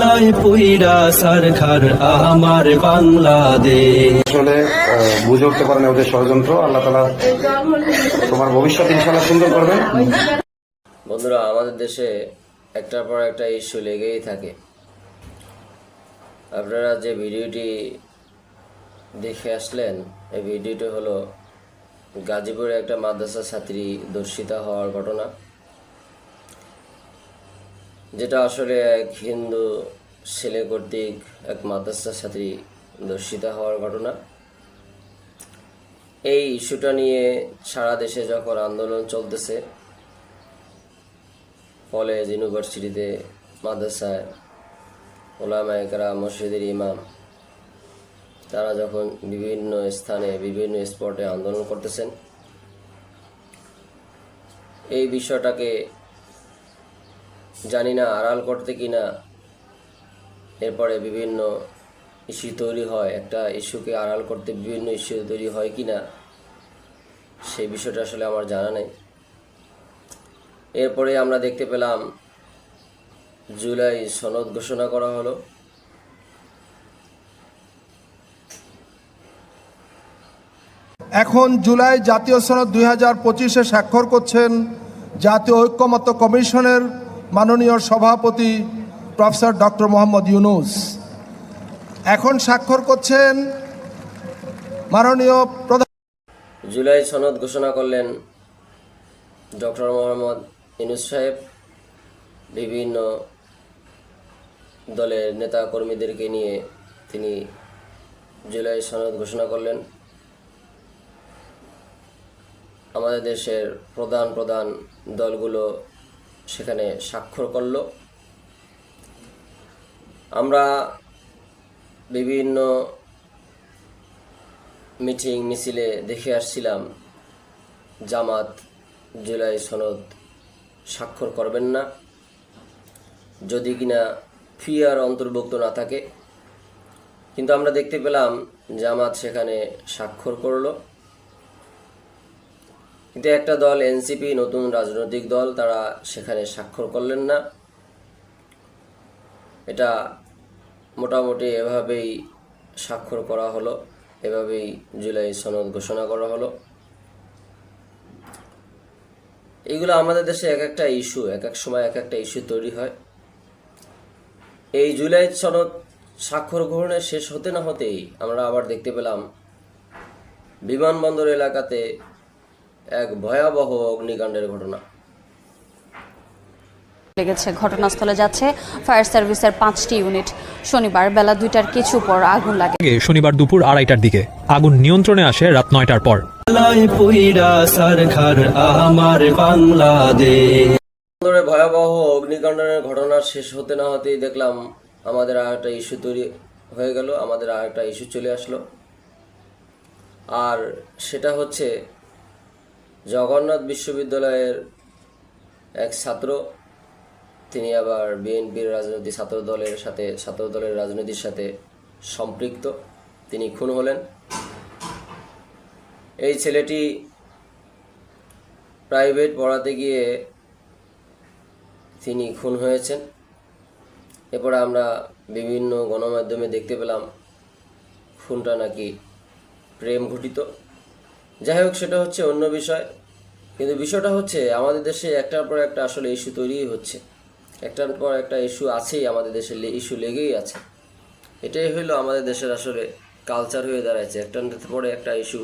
লাই পুইরা সরকার আমার বাংলাদেশ। আসলে বুঝে উঠতে পারে না ওদের ষড়যন্ত্র। আল্লাহ তালা তোমার ভবিষ্যৎ ইনশাল্লাহ সুন্দর করবেন। বন্ধুরা আমাদের দেশে একটার পর একটা ইস্যু লেগেই থাকে। আপনারা যে ভিডিওটি দেখে আসলেন এই ভিডিওটি হলো গাজীপুরে একটা মাদ্রাসা ছাত্রী দর্শিতা হওয়ার ঘটনা। যেটা আসলে এক হিন্দু ছেলে কর্তৃক এক মাদ্রাসা ছাত্রী দর্শিতা হওয়ার ঘটনা। এই ইস্যুটা নিয়ে সারা দেশে যখন আন্দোলন চলতেছে কলেজ ইউনিভার্সিটিতে মাদ্রাসায় ওলামা একরা মসজিদের ইমাম, তারা যখন বিভিন্ন স্থানে, বিভিন্ন স্পটে আন্দোলন করতেছেন, এই বিষয়টাকে জানি না আড়াল করতে কিনা এরপরে বিভিন্ন ইস্যু তৈরি হয়। একটা ইস্যুকে আড়াল করতে বিভিন্ন ইস্যু তৈরি হয় কি না সেই বিষয়টা আসলে আমার জানা নেই। এরপরে আমরা দেখতে পেলাম, জুলাই সনদ ঘোষণা করা হলো। এখন জুলাই জাতীয় সনদ দুই হাজার পঁচিশে স্বাক্ষর করছেন জাতীয় ঐক্যমত্য কমিশনের মাননীয় সভাপতি প্রফেসর ডক্টর মোহাম্মদ ইউনুস। এখন স্বাক্ষর করছেন মাননীয় প্রধান জুলাই সনদ ঘোষণা করলেন ডক্টর মোহাম্মদ ইনুস সাহেব। বিভিন্ন দলের নেতা কর্মীদেরকে নিয়ে তিনি জুলাই সনদ ঘোষণা করলেন। আমাদের দেশের প্রধান প্রধান দলগুলো সেখানে স্বাক্ষর করল। আমরা বিভিন্ন মিটিং, মিছিলে দেখে আসছিলাম, জামাত, জুলাই সনদ স্বাক্ষর করবেন না। যদি কিনা ফি আর অন্তর্ভুক্ত না থাকে। কিন্তু আমরা দেখতে পেলাম জামাত সেখানে স্বাক্ষর করল। কিন্তু একটা দল এনসিপি নতুন রাজনৈতিক দল, তারা সেখানে স্বাক্ষর করলেন না। এটা মোটামুটি এভাবেই স্বাক্ষর করা হলো, এভাবেই জুলাই সনদ ঘোষণা করা হলো। এইগুলো আমাদের দেশে এক একটা ইস্যু, এক এক সময় এক একটা ইস্যু তৈরি হয়। এই জুলাই সনদ স্বাক্ষর গ্রহণের শেষ হতে না হতেই আমরা আবার দেখতে পেলাম, বিমানবন্দর এলাকাতে এক ভয়াবহ অগ্নিকাণ্ডের ঘটনা। লেগেছে ঘটনাস্থলে যাচ্ছে ফায়ার সার্ভিসের পাঁচটি ইউনিট। শনিবার বেলা দুইটার কিছু পর আগুন লাগে। শনিবার দুপুর আড়াইটার দিকে। আগুন নিয়ন্ত্রণে আসে রাত নয়টার পর। ভয়াবহ অগ্নিকাণ্ডের ঘটনা শেষ হতে না হতেই দেখলাম আমাদের আর একটা ইস্যু তৈরি হয়ে গেল আমাদের আর একটা ইস্যু চলে আসলো। আর সেটা হচ্ছে জগন্নাথ বিশ্ববিদ্যালয়ের এক ছাত্র, তিনি আবার বিএনপির রাজনৈতিক ছাত্র দলের সাথে ছাত্র দলের রাজনীতির সাথে সম্পৃক্ত। তিনি খুন হলেন। এই ছেলেটি প্রাইভেট পড়াতে গিয়ে তিনি খুন হয়েছেন। এরপরে আমরা বিভিন্ন গণমাধ্যমে দেখতে পেলাম, খুনটা নাকি প্রেম ঘটিত। যাই হোক, সেটা হচ্ছে অন্য বিষয়। কিন্তু বিষয়টা হচ্ছে আমাদের দেশে একটার পর একটা আসলে ইস্যু তৈরিই হচ্ছে। একটার পর একটা ইস্যু আছেই আমাদের দেশে ইস্যু লেগেই আছে। এটাই হলো আমাদের দেশের আসলে কালচার হয়ে দাঁড়াচ্ছে একটার পরে একটা ইস্যু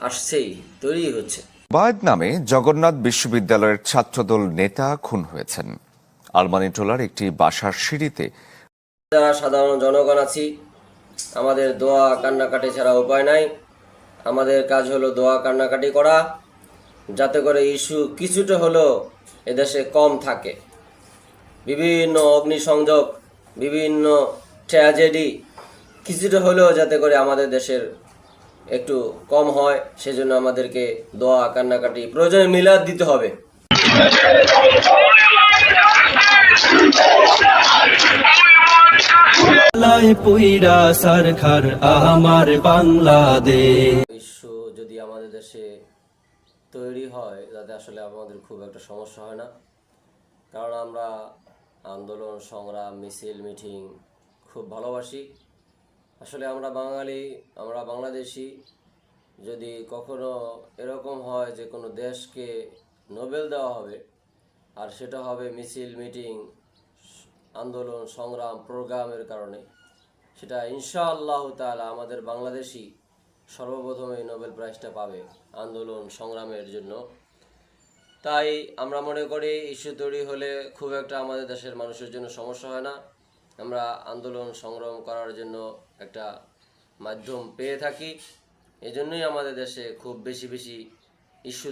আসছেই তৈরিই হচ্ছে। বায়দ নামে জগন্নাথ বিশ্ববিদ্যালয়ের ছাত্রদল নেতা খুন হয়েছেন। আলমানিটোলার একটি বাসার সিঁড়িতে যারা সাধারণ জনগণ আছি। আমাদের দোয়া কান্নাকাটি ছাড়া উপায় নাই। আমাদের কাজ হলো দোয়া কান্নাকাটি করা। যাতে করে ইস্যু কিছুটা হলেও এদেশে কম থাকে। বিভিন্ন অগ্নিসংযোগ বিভিন্ন ট্র্যাজেডি কিছুটা হলেও যাতে করে আমাদের দেশের একটু কম হয় সেজন্য আমাদেরকে দোয়া কান্নাকাটি প্রয়োজনে মিলাদ দিতে হবে। আমার বাংলাদেশ। যদি আমাদের দেশে তৈরি হয় যাতে আসলে আমাদের খুব একটা সমস্যা হয় না। কারণ আমরা আন্দোলন, সংগ্রাম, মিছিল, মিটিং খুব ভালোবাসি। আসলে আমরা বাঙালি, আমরা বাংলাদেশি। যদি কখনো এরকম হয় যে কোনো দেশকে নোবেল দেওয়া হবে, আর সেটা হবে মিছিল, মিটিং, আন্দোলন, সংগ্রাম, প্রোগ্রামের কারণে। সেটা ইনশাআল্লাহ তাআলা আমাদের বাংলাদেশি সর্বপ্রথম এই নোবেল প্রাইজটা পাবে আন্দোলন সংগ্রামের জন্য। তাই আমরা মনে করি ইস্যু তৈরি হলে খুব একটা আমাদের দেশের মানুষের জন্য সমস্যা হয় না। আমরা আন্দোলন সংগ্রাম করার জন্য একটা মাধ্যম পেয়ে থাকি। এজন্যই আমাদের দেশে খুব বেশি বেশি ইস্যু